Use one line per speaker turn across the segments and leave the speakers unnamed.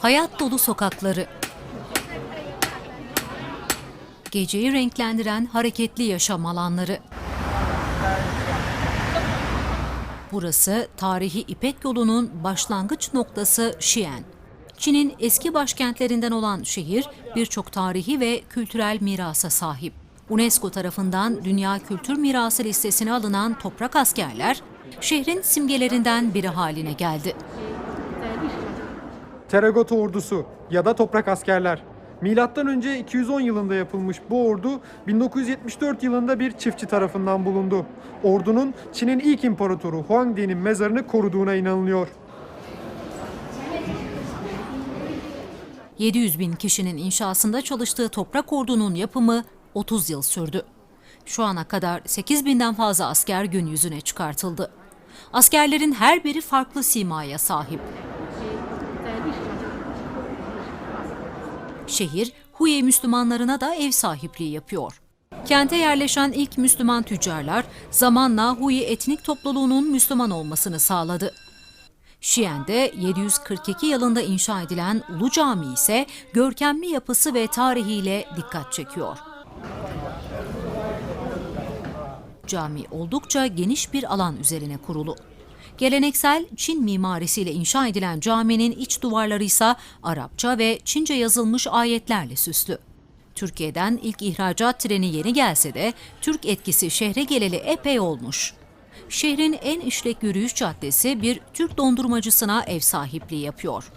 Hayat dolu sokakları. Geceyi renklendiren hareketli yaşam alanları. Burası tarihi İpek yolunun başlangıç noktası Şiyen. Çin'in eski başkentlerinden olan şehir birçok tarihi ve kültürel mirasa sahip. UNESCO tarafından Dünya Kültür Mirası listesine alınan toprak askerler şehrin simgelerinden biri haline geldi.
Teragota ordusu ya da toprak askerler. Milattan önce 210 yılında yapılmış bu ordu 1974 yılında bir çiftçi tarafından bulundu. Ordunun Çin'in ilk imparatoru Huangdi'nin mezarını koruduğuna inanılıyor.
700 bin kişinin inşasında çalıştığı toprak ordunun yapımı 30 yıl sürdü. Şu ana kadar 8 binden fazla asker gün yüzüne çıkartıldı. Askerlerin her biri farklı simaya sahip. Şehir, Huye Müslümanlarına da ev sahipliği yapıyor. Kente yerleşen ilk Müslüman tüccarlar zamanla Huye etnik topluluğunun Müslüman olmasını sağladı. Şiyen'de 742 yılında inşa edilen Ulu Cami ise görkemli yapısı ve tarihiyle dikkat çekiyor. Cami oldukça geniş bir alan üzerine kurulu. Geleneksel Çin mimarisiyle inşa edilen caminin iç duvarları ise Arapça ve Çince yazılmış ayetlerle süslü. Türkiye'den ilk ihracat treni yeni gelse de Türk etkisi şehre geleli epey olmuş. Şehrin en işlek yürüyüş caddesi bir Türk dondurmacısına ev sahipliği yapıyor.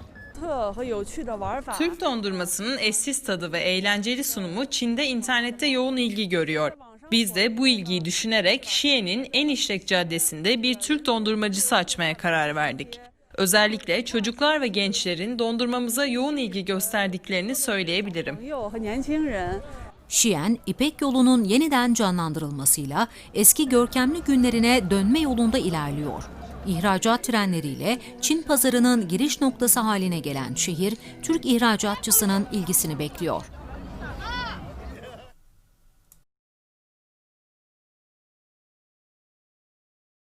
Türk dondurmasının eşsiz tadı ve eğlenceli sunumu Çin'de internette yoğun ilgi görüyor. Biz de bu ilgiyi düşünerek Şiye'nin en işlek caddesinde bir Türk dondurmacısı açmaya karar verdik. Özellikle çocuklar ve gençlerin dondurmamıza yoğun ilgi gösterdiklerini söyleyebilirim.
Şiyen, İpek yolunun yeniden canlandırılmasıyla eski görkemli günlerine dönme yolunda ilerliyor. İhracat trenleriyle Çin pazarının giriş noktası haline gelen şehir, Türk ihracatçısının ilgisini bekliyor.